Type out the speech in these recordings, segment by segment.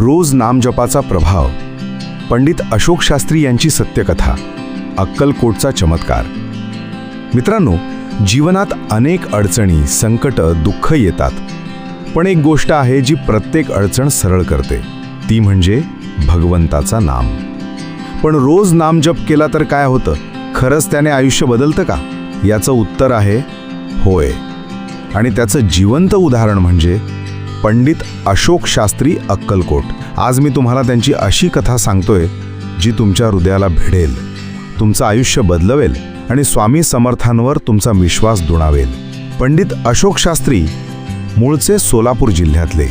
रोज नामजपाचा प्रभाव. पंडित अशोक शास्त्री यांची सत्यकथा. अक्कलकोटचा चमत्कार. मित्रांनो जीवनात अनेक अडचणी संकट दुःख येतात. पण एक गोष्ट आहे जी प्रत्येक अडचण सरळ करते. ती म्हणजे भगवंताचा नाम. पण रोज नामजप केला तर काय होतं? खरंच त्याने आयुष्य बदलतं का? याचं उत्तर आहे होय. आणि त्याचं जिवंत उदाहरण म्हणजे पंडित अशोक शास्त्री अक्कलकोट. आज मी तुम्हाला त्यांची अशी कथा सांगतोय जी तुमच्या हृदयाला भिडेल तुमचं आयुष्य बदलवेल आणि स्वामी समर्थांवर तुमचा विश्वास दुणावेल. पंडित अशोक शास्त्री मूळचे सोलापूर जिल्ह्यातले.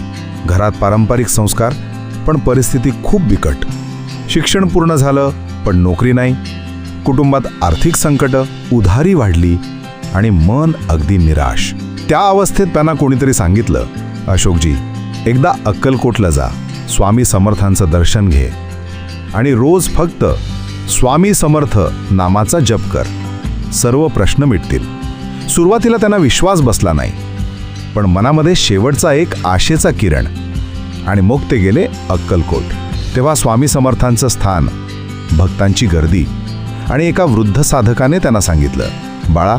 घरात पारंपरिक संस्कार पण परिस्थिती खूप बिकट. शिक्षण पूर्ण झालं पण नोकरी नाही. कुटुंबात आर्थिक संकट उधारी वाढली आणि मन अगदी निराश. त्या अवस्थेत त्यांना कोणीतरी सांगितलं अशोकजी एकदा अक्कलकोटला जा. स्वामी समर्थांचं दर्शन घे. आणि रोज फक्त स्वामी समर्थ नामाचा जप कर. सर्व प्रश्न मिटतील. सुरुवातीला त्यांना विश्वास बसला नाही. पण मनामध्ये शेवटचा एक आशेचा किरण. आणि मग ते गेले अक्कलकोट. तेव्हा स्वामी समर्थांचं स्थान भक्तांची गर्दी आणि एका वृद्ध साधकाने त्यांना सांगितलं बाळा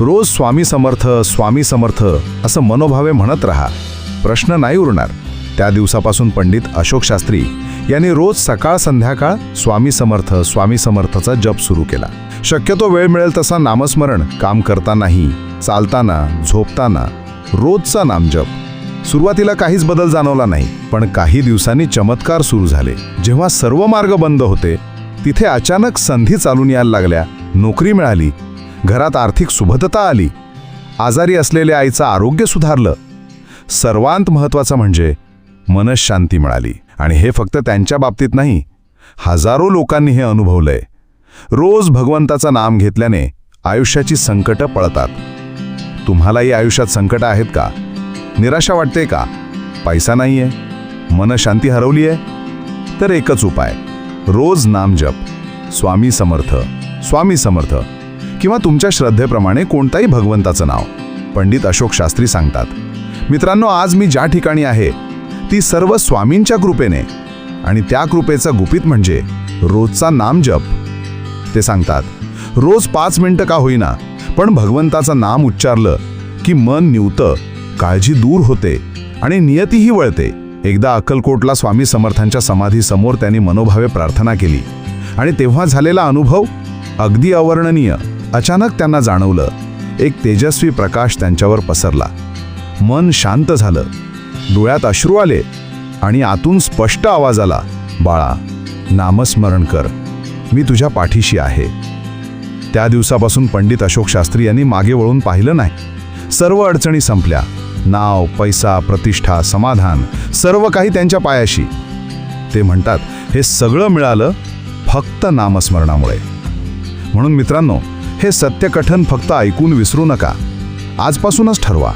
रोज स्वामी समर्थ स्वामी समर्थ असं मनोभावे म्हणत राहा. प्रश्न नाही उरणार. त्या दिवसापासून पंडित अशोक शास्त्री यांनी रोज सकाळ संध्याकाळ स्वामी समर्थ स्वामी समर्थचा जप सुरू केला. शक्यतो वेळ मिळेल तसा नामस्मरण काम करतानाही चालताना झोपताना रोजचा नामजप. सुरुवातीला काहीच बदल जाणवला नाही पण काही दिवसांनी चमत्कार सुरू झाले. जेव्हा सर्व मार्ग बंद होते तिथे अचानक संधी चालून यायला लागल्या नोकरी मिळाली घरात आर्थिक सुबत्ता आली. आजारी असलेल्या आईचं आरोग्य सुधारलं. सर्वांत महत्त्वाचं म्हणजे मनशांती मिळाली. आणि हे फक्त त्यांच्या बाबतीत नाही हजारो लोकांनी हे अनुभवलंय. रोज भगवंताचं नाम घेतल्याने आयुष्याची संकटं पळतात. तुम्हालाही आयुष्यात संकट आहेत का? निराशा वाटते का? पैसा नाही आहे मनशांती हरवली आहे तर एकच उपाय रोज नामजप स्वामी समर्थ स्वामी समर्थ. किंवा तुमच्या श्रद्धेप्रमाणे कोणताही भगवंताचं नाव. पंडित अशोक शास्त्री सांगतात मित्रांनो आज मी ज्या ठिकाणी आहे ती सर्व स्वामींच्या कृपेने. आणि त्या कृपेचा गुपित म्हणजे रोजचा नामजप ते सांगतात रोज पाच मिनिटं का होईना पण भगवंताचं नाम उच्चारलं की मन निवतं काळजी दूर होते आणि नियतीही वळते. एकदा अक्कलकोटला स्वामी समर्थांच्या समाधीसमोर त्यांनी मनोभावे प्रार्थना केली. आणि तेव्हा झालेला अनुभव अगदी अवर्णनीय. अचानक त्यांना जाणवलं एक तेजस्वी प्रकाश त्यांच्यावर पसरला. मन शांत झालं. डोळ्यात अश्रू आले आणि आतून स्पष्ट आवाज आला बाळा नामस्मरण कर. मी तुझ्या पाठीशी आहे. त्या दिवसापासून पंडित अशोक शास्त्री यांनी मागे वळून पाहिलं नाही. सर्व अडचणी संपल्या. नाव पैसा प्रतिष्ठा समाधान सर्व काही त्यांच्या पायाशी. ते म्हणतात हे सगळं मिळालं फक्त नामस्मरणामुळे. म्हणून मित्रांनो हे सत्यकठन फक्त ऐकून विसरू नका. आजपासूनच ठरवा.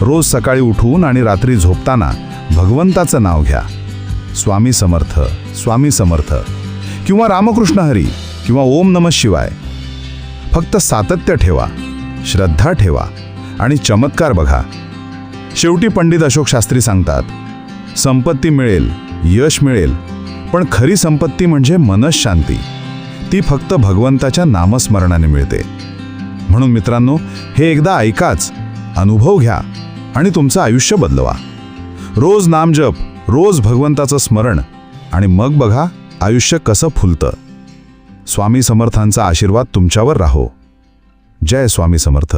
रोज सकाळी उठून आणि रात्री झोपताना भगवंताचं नाव घ्या. स्वामी समर्थ स्वामी समर्थ. किंवा रामकृष्ण हरी किंवा ओम नम शिवाय. फक्त सातत्य ठेवा श्रद्धा ठेवा आणि चमत्कार बघा. शेवटी पंडित अशोक शास्त्री सांगतात संपत्ती मिळेल यश मिळेल पण खरी संपत्ती म्हणजे मनशांती. ती फक्त भगवंताच्या नामस्मरणाने मिळते. म्हणून मित्रांनो हे एकदा ऐकाच अनुभव घ्या आणि तुमचं आयुष्य बदलवा. रोज नामजप रोज भगवंताचं स्मरण आणि मग बघा आयुष्य कसं फुलतं. स्वामी समर्थांचा आशीर्वाद तुमच्यावर राहो. जय स्वामी समर्थ.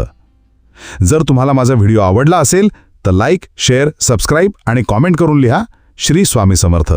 जर तुम्हाला माझा व्हिडिओ आवडला असेल तर लाईक शेअर सबस्क्राईब आणि कॉमेंट करून लिहा. श्री स्वामी समर्थ.